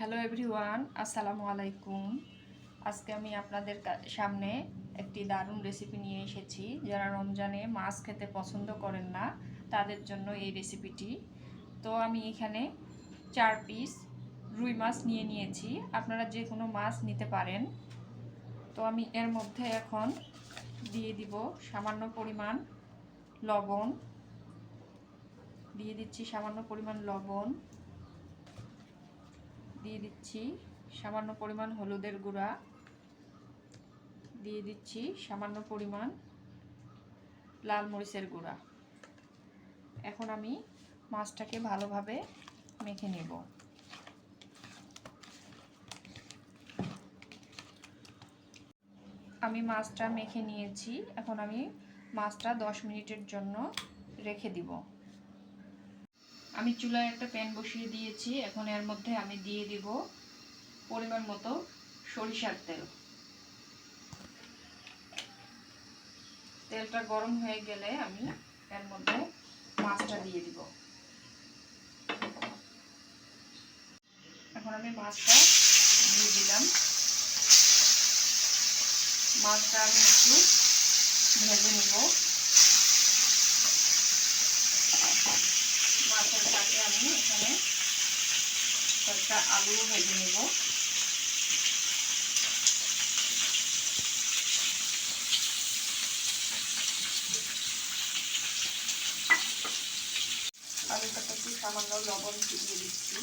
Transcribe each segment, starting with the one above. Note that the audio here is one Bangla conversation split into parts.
হ্যালো এভরিওয়ান আসসালামু আলাইকুম। আজকে আমি আপনাদের সামনে একটি দারুণ রেসিপি নিয়ে এসেছি। যারা রমজানে মাছ খেতে পছন্দ করেন না, তাদের জন্য এই রেসিপিটি তো আমি এখানে চার পিস রুই মাছ নিয়ে নিয়েছি। আপনারা যে কোনো মাছ নিতে পারেন। তো আমি এর মধ্যে এখন দিয়ে দিব সামান্য পরিমাণ লবণ। দিয়ে দিচ্ছি সামান্য পরিমাণ লবণ। দিয়ে দিচ্ছি সামান্য পরিমাণ হলুদের গুঁড়া। দিয়ে দিচ্ছি সামান্য পরিমাণ লাল মরিচের গুঁড়া। এখন আমি মাছটাকে ভালোভাবে মেখে নেব। আমি মাছটা মেখে নিয়েছি। এখন আমি মাছটা দশ মিনিটের জন্য রেখে দিব। আমি চুলায় একটা প্যান বসিয়ে দিয়েছি। এখন এর মধ্যে আমি দিয়ে দিব পরিমাণ মতো সরিষার তেল। তেলটা গরম হয়ে গেলে আমি এর মধ্যে মাছটা দিয়ে দিব। এখন আমি মাছটা দিয়ে দিলাম। মাছটা আমি একটু ভেজে নিব। মাছের সাথে আমি এখানে কয়েকটা আলু ভেজে নেব। আলুটাতে একটু সামান্য লবণ দিয়ে দিচ্ছি।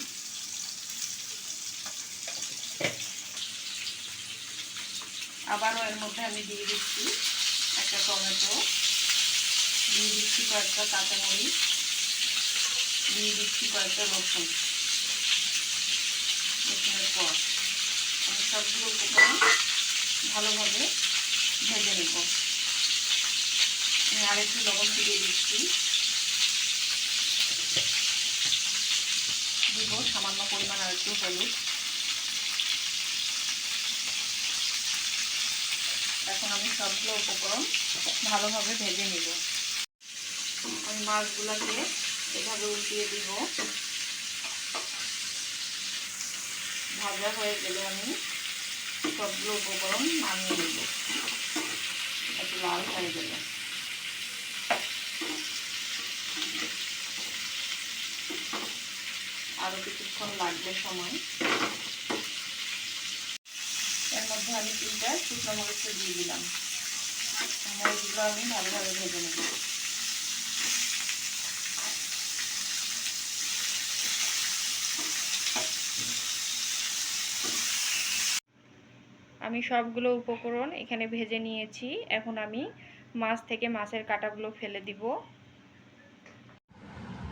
আবারও এর মধ্যে আমি দিয়ে দিচ্ছি একটা টমেটো। দিয়ে দিচ্ছি কয়েকটা কাঁচামরিচ। দিয়ে দিচ্ছি কয়েকটা রসুন। রসুনের পর আমি সবগুলো উপকরণ ভালোভাবে ভেজে নেব। আমি আরেকটু লবণ দিয়ে দিচ্ছি। দিব, সামান্য পরিমাণ আর একটু হলুদ। এখন আমি সবগুলো উপকরণ ভালোভাবে ভেজে নেব। আমি মাছগুলোকে এভাবে উল্টিয়ে দিব। ভাজা হয়ে গেলে আমি সবগুলো উপকরণ নামিয়ে নেব। একটু লাল হয়ে গেলে। আরও কিছুক্ষণ লাগবে সময়। এর মধ্যে আমি তিনটা শুকনো মরিচ দিয়ে দিলাম। মরিচগুলো আমি ভালোভাবে ভেজে নেব। আমি সবগুলো উপকরণ এখানে ভেজে নিয়েছি। এখন আমি মাছ থেকে মাছের কাঁটাগুলো ফেলে দিব।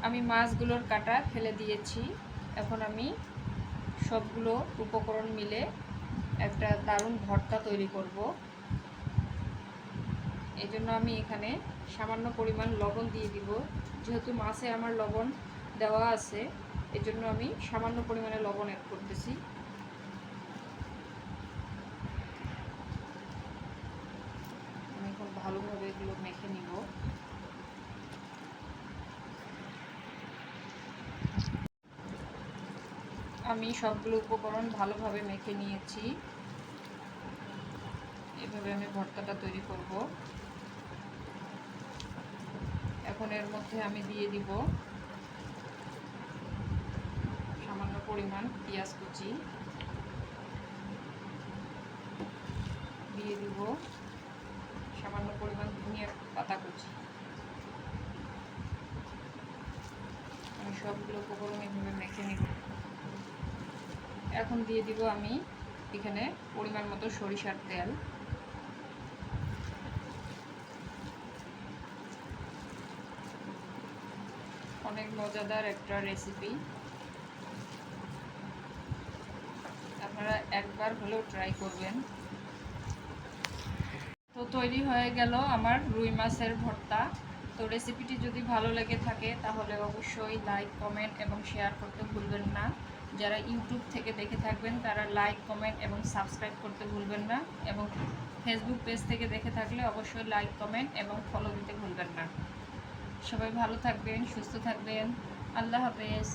আমি মাছগুলোর কাঁটা ফেলে দিয়েছি। এখন আমি সবগুলো উপকরণ মিলে একটা দারুণ ভর্তা তৈরি করব। এই জন্য আমি এখানে সামান্য পরিমাণ লবণ দিয়ে দিব। যেহেতু মাছে আমার লবণ দেওয়া আছে, এজন্য আমি সামান্য পরিমাণে লবণ অ্যাড করতেছি আমি এখন ভালোভাবে এগুলো মেখে নিব আমি সবগুলো উপকরণ ভালোভাবে মেখে নিয়েছি। এভাবে আমি ভর্তাটা তৈরি করব। এখন এর মধ্যে আমি দিয়ে দিব সামান্য পরিমাণ পেঁয়াজ কুচি। দিয়ে দিব সামান্য পরিমাণ ধনিয়া পাতা কুচি। আমি সবগুলো উপকরণ এভাবে মেখে নিব। এখন দিয়ে দিব আমি এখানে পরিমাণ মতো সরিষার তেল। অনেক মজাদার একটা রেসিপি আপনারা একবার হলেও ট্রাই করবেন। তো তৈরি হয়ে গেল আমার রুই মাছের ভর্তা। তো রেসিপিটি যদি ভালো লেগে থাকে তাহলে অবশ্যই লাইক কমেন্ট এবং শেয়ার করতে ভুলবেন না। যারা ইউটিউব থেকে দেখে থাকবেন, তারা লাইক কমেন্ট এবং সাবস্ক্রাইব করতে ভুলবেন না এবং ফেসবুক পেজ থেকে দেখে থাকলে অবশ্যই লাইক কমেন্ট এবং ফলো দিতে ভুলবেন না। সবাই ভালো থাকবেন, সুস্থ থাকবেন। আল্লাহ হাফেজ।